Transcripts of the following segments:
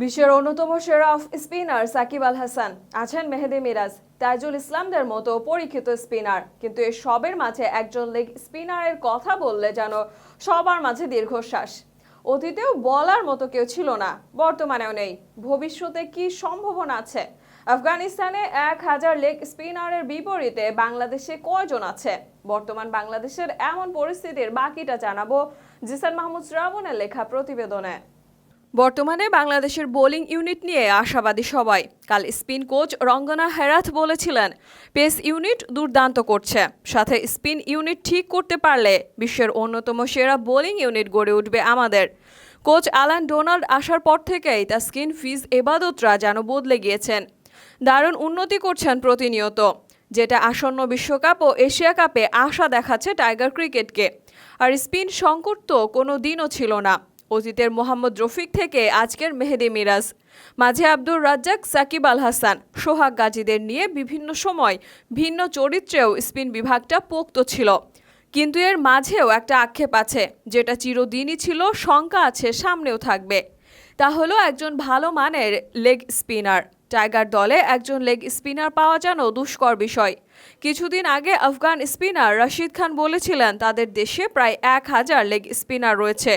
বিশ্বের অন্যতম সেরা অফ স্পিনার সাকিব আল হাসান আছেন মেহেদি মিরাজ। তাইজুল ইসলামদের মতো পরীক্ষিত স্পিনার। কিন্তু এ সবের মাঝে একজন লেগ স্পিনারের কথা বললে যেন সবার মাঝে দীর্ঘশ্বাস। অতীতেও বলার মতো কেউ ছিল না, বর্তমানেও নেই। ভবিষ্যতে কি সম্ভাবনা আছে? আফগানিস্তানে এক হাজার লেগ স্পিনারের বিপরীতে বাংলাদেশে কয়জন আছে? বর্তমান বাংলাদেশের এমন পরিস্থিতির বাকিটা জানাব জিসান মাহমুদ শ্রাবণের লেখা প্রতিবেদনে। বর্তমানে বাংলাদেশের বোলিং ইউনিট নিয়ে আশাবাদী সবাই। কাল স্পিন কোচ রঙ্গনা হেরাথ বলেছিলেন, পেস ইউনিট দুর্দান্ত করছে। সাথে স্পিন ইউনিট ঠিক করতে পারলে বিশ্বের অন্যতম সেরা বোলিং ইউনিট গড়ে উঠবে আমাদের। কোচ আলান ডোনাল্ড আসার পর থেকেই তাস্কিন ফিজ এবাদতরা যেন বদলে গিয়েছেন। দারুণ উন্নতি করছেন প্রতিনিয়ত, যেটা আসন্ন বিশ্বকাপ ও এশিয়া কাপে আশা দেখাচ্ছে টাইগার ক্রিকেটকে। আর স্পিন সংকট তো কোনো দিনও ছিল না। অতীতের মোহাম্মদ রফিক থেকে আজকের মেহেদি মিরাজ। মাঝে আব্দুর রাজ্জাক, সাকিব আল হাসান, সোহাগ গাজীদের নিয়ে বিভিন্ন সময় ভিন্ন চরিত্রেও স্পিন বিভাগটা পোক্ত ছিল। কিন্তু এর মাঝেও একটা আক্ষেপ আছে, যেটা চিরদিনই ছিল, শঙ্কা আছে, সামনেও থাকবে। তা হলো একজন ভালো মানের লেগ স্পিনার টাইগার দলে একজন লেগ স্পিনার পাওয়া যেন দুষ্কর বিষয়। কিছুদিন আগে আফগান স্পিনার রশিদ খান বলেছিলেন, তাদের দেশে প্রায় এক হাজার লেগ স্পিনার রয়েছে।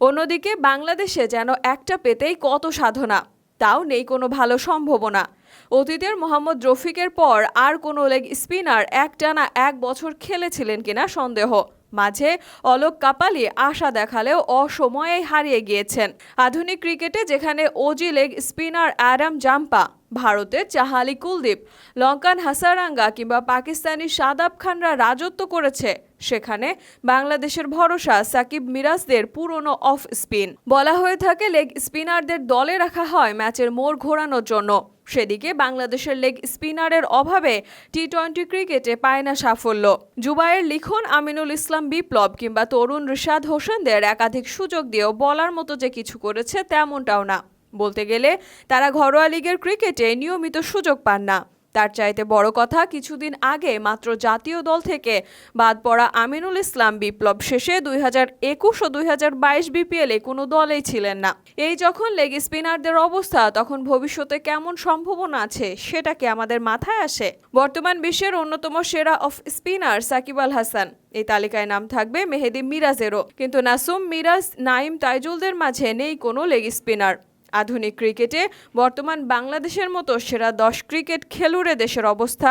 অন্যদিকে বাংলাদেশে যেন একটা পেতেই কত সাধনা, তাও নেই কোনো ভালো সম্ভাবনা। অতীতের মোহাম্মদ রফিকের পর আর কোনো লেগ স্পিনার একটানা এক বছর খেলেছিলেন কিনা সন্দেহ। মাঝে অলোক কাপালি আশা দেখালেও অসময়েই হারিয়ে গিয়েছেন। আধুনিক ক্রিকেটে যেখানে Aussie leg spinner Adam Zampa ভারতের চাহালি কুলদীপ, লঙ্কান হাসারাঙ্গা কিংবা পাকিস্তানি সাদাব খানরা রাজত্ব করেছে। সেখানে বাংলাদেশের ভরসা সাকিব মিরাজদের পুরনো অফ স্পিন। বলা হয়ে থাকে, লেগ স্পিনারদের দলে রাখা হয় ম্যাচের মোড় ঘোরানোর জন্য। সেদিকে বাংলাদেশের লেগ স্পিনারের অভাবে টি টোয়েন্টি ক্রিকেটে পায় না সাফল্য। জুবাইয়ের লিখন, আমিনুল ইসলাম বিপ্লব কিংবা তরুণ রিশাদ হোসেনদের একাধিক সুযোগ দিয়েও বলার মতো যে কিছু করেছে তেমনটাও না। বলতে গেলে, তারা ঘরোয়া লিগের ক্রিকেটে নিয়মিত সুযোগ পান না। তার চাইতে বড় কথা, কিছুদিন আগে মাত্র জাতীয় দল থেকে বাদ পড়া আমিনুল ইসলাম বিপ্লব শেষে দুই হাজার একুশ ও দুই হাজার বাইশ বিপিএলে কোনো দলেই ছিলেন না। এই যখন লেগ স্পিনারদের অবস্থা, তখন ভবিষ্যতে কেমন সম্ভাবনা আছে, সেটা কি আমাদের মাথায় আসে? বর্তমান বিশ্বের অন্যতম সেরা অফ স্পিনার সাকিব আল হাসান। এই তালিকায় নাম থাকবে মেহেদি মিরাজেরও। কিন্তু নাসুম মিরাজ নাইম তাইজুলদের মাঝে নেই কোনো লেগ স্পিনার। আধুনিক ক্রিকেটে বর্তমান বাংলাদেশের মতো সেরা দশ ক্রিকেট খেলুড়ে দেশের অবস্থা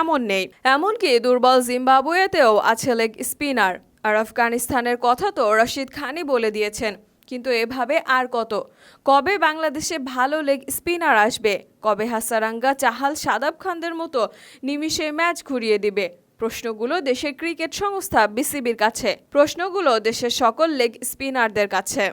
এমন নেই। এমনকি দুর্বল জিম্বাবুয়েতেও আছে লেগ স্পিনার। আর আফগানিস্তানের কথা তো রশিদ খানই বলে দিয়েছেন, কিন্তু এভাবে আর কত? কবে বাংলাদেশে ভালো লেগ স্পিনার আসবে? কবে হাসারাঙ্গা চাহাল সাদাব খানদের মতো নিমিষে ম্যাচ ঘুরিয়ে দিবে? প্রশ্নগুলো দেশের ক্রিকেট সংস্থা বিসিবির কাছে। প্রশ্নগুলো দেশের সকল লেগ স্পিনারদের কাছে।